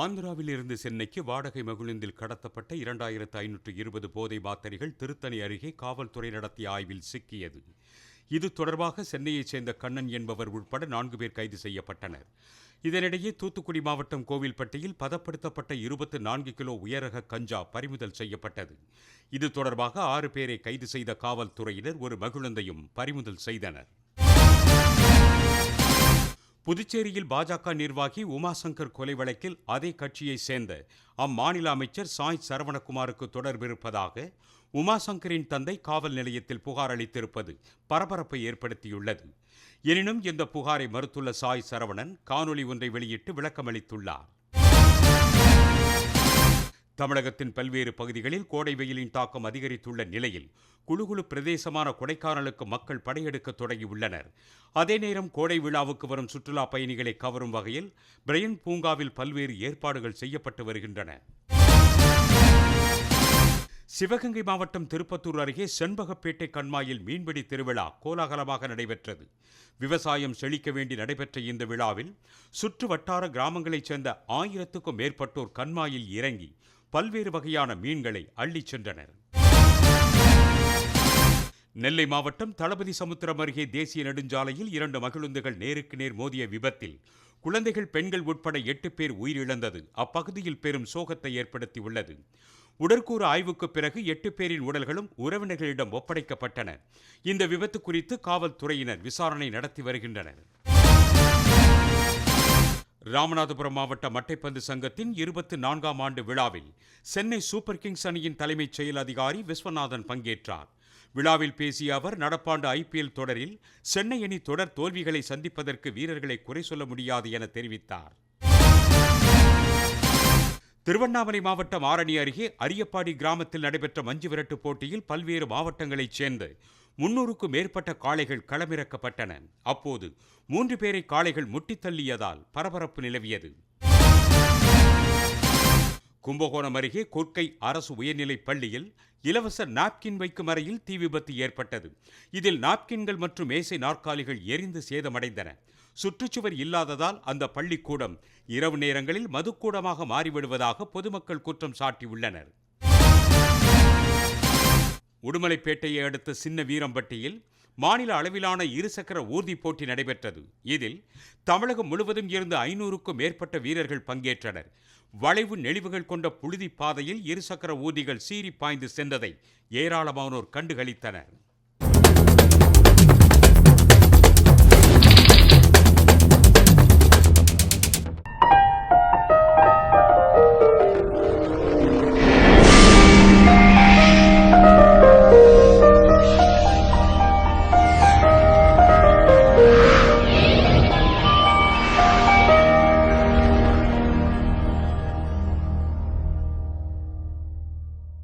ஆந்திராவில் இருந்து சென்னைக்கு வாடகை மகிழுந்தில் கடத்தப்பட்ட இரண்டாயிரத்து ஐநூற்று இருபது போதை மாத்தரிகள் திருத்தணி அருகே காவல்துறை நடத்திய ஆய்வில் சிக்கியது. இது தொடர்பாக சென்னையைச் சேர்ந்த கண்ணன் என்பவர் உட்பட நான்கு பேர் கைது செய்யப்பட்டனர். இதனிடையே தூத்துக்குடி மாவட்டம் கோவில்பட்டியில் பதப்படுத்தப்பட்ட இருபத்து நான்கு கிலோ உயரக கஞ்சா பறிமுதல் செய்யப்பட்டது. இது தொடர்பாக ஆறு பேரை கைது செய்த காவல்துறையினர் ஒரு மகிழுந்தையும் பறிமுதல் செய்தனர். புதுச்சேரியில் பாஜக நிர்வாகி உமாசங்கர் கொலை வழக்கில் அதே கட்சியைச் சேர்ந்த அம்மாநில அமைச்சர் சாய் சரவணகுமாருக்கு தொடர்பிருப்பதாக உமாசங்கரின் தந்தை காவல் நிலையத்தில் புகார் அளித்திருப்பது பரபரப்பை ஏற்படுத்தியுள்ளது. எனினும் இந்த புகாரை மறுத்துள்ள சாய் சரவணன் காணொலி ஒன்றை வெளியிட்டு விளக்கமளித்துள்ளார். தமிழகத்தின் பல்வேறு பகுதிகளில் கோடை வெயிலின் தாக்கம் அதிகரித்துள்ள நிலையில் குழுகுழு பிரதேசமான கொடைக்கானலுக்கு மக்கள் படையெடுக்க தொடங்கியுள்ளனர். அதே நேரம் கோடை விழாவுக்கு வரும் சுற்றுலா பயணிகளை கவரும் வகையில் பிரையன் பூங்காவில் பல்வேறு ஏற்பாடுகள் செய்யப்பட்டு வருகின்றன. சிவகங்கை மாவட்டம் திருப்பத்தூர் அருகே செண்பகப்பேட்டை கண்மாயில் மீன்பிடி திருவிழா கோலாகலமாக நடைபெற்றது. விவசாயம் செழிக்க வேண்டி நடைபெற்ற இந்த விழாவில் சுற்று வட்டார கிராமங்களைச் சேர்ந்த ஆயிரத்துக்கும் மேற்பட்டோர் கண்மாயில் இறங்கி பல்வேறு வகையான மீன்களை அள்ளிச் சென்றனர். நெல்லை மாவட்டம் தளபதி சமுத்திரம் அருகே தேசிய நெடுஞ்சாலையில் இரண்டு மகிழுந்துகள் நேருக்கு நேர் மோதிய விபத்தில் குழந்தைகள் பெண்கள் உட்பட எட்டு பேர் உயிரிழந்தது. அப்பகுதியில் பெரும் சோகத்தை ஏற்படுத்தியுள்ளது. உடற்கூறு ஆய்வுக்கு பிறகு எட்டு பேரின் உடல்களும் உறவினர்களிடம் ஒப்படைக்கப்பட்டன. இந்த விபத்து குறித்து காவல்துறையினர் விசாரணை நடத்தி வருகின்றனர். ராமநாதபுரம் மாவட்ட மட்டைப்பந்து சங்கத்தின் இருபத்தி நான்காம் ஆண்டு விழாவில் சென்னை சூப்பர் கிங்ஸ் அணியின் தலைமைச் செயல் அதிகாரி விஸ்வநாதன் பங்கேற்றார். விழாவில் பேசிய அவர் நடப்பாண்டு ஐபிஎல் தொடரில் சென்னை அணி தொடர் தோல்விகளை சந்திப்பதற்கு வீரர்களை குறை சொல்ல முடியாது என தெரிவித்தார். திருவண்ணாமலை மாவட்டம் ஆரணி அருகே அரியப்பாடி கிராமத்தில் நடைபெற்ற மஞ்சு விரட்டு போட்டியில் பல்வேறு மாவட்டங்களைச் சேர்ந்து முன்னூறுக்கும் மேற்பட்ட காளைகள் களமிறக்கப்பட்டன. அப்போது மூன்று பேரை காளைகள் முட்டித் தள்ளியதால் பரபரப்பு நிலவியது. கும்பகோணம் அருகே கொற்கை அரசு உயர்நிலைப் பள்ளியில் இலவச நாப்கின் வைக்கும் அறையில் தீ விபத்து ஏற்பட்டது. இதில் நாப்கின்கள் மற்றும் மேசை நாற்காலிகள் எரிந்து சேதமடைந்தன. சுற்றுச்சுவர் இல்லாததால் அந்த பள்ளிக்கூடம் இரவு நேரங்களில் மதுக்கூடமாக மாறிவிடுவதாக பொதுமக்கள் குற்றம் சாட்டியுள்ளனர். உடுமலைப்பேட்டையை அடுத்த சின்ன வீரம்பட்டியில் மாநில அளவிலான இருசக்கர ஊர்தி போட்டி நடைபெற்றது. இதில் தமிழகம் முழுவதும் இருந்து ஐநூறுக்கும் மேற்பட்ட வீரர்கள் பங்கேற்றனர். வளைவு நெளிவுகள் கொண்ட புழுதி பாதையில் இருசக்கர ஊர்திகள் சீறி பாய்ந்து சென்றதை ஏராளமானோர் கண்டுகளித்தனர்.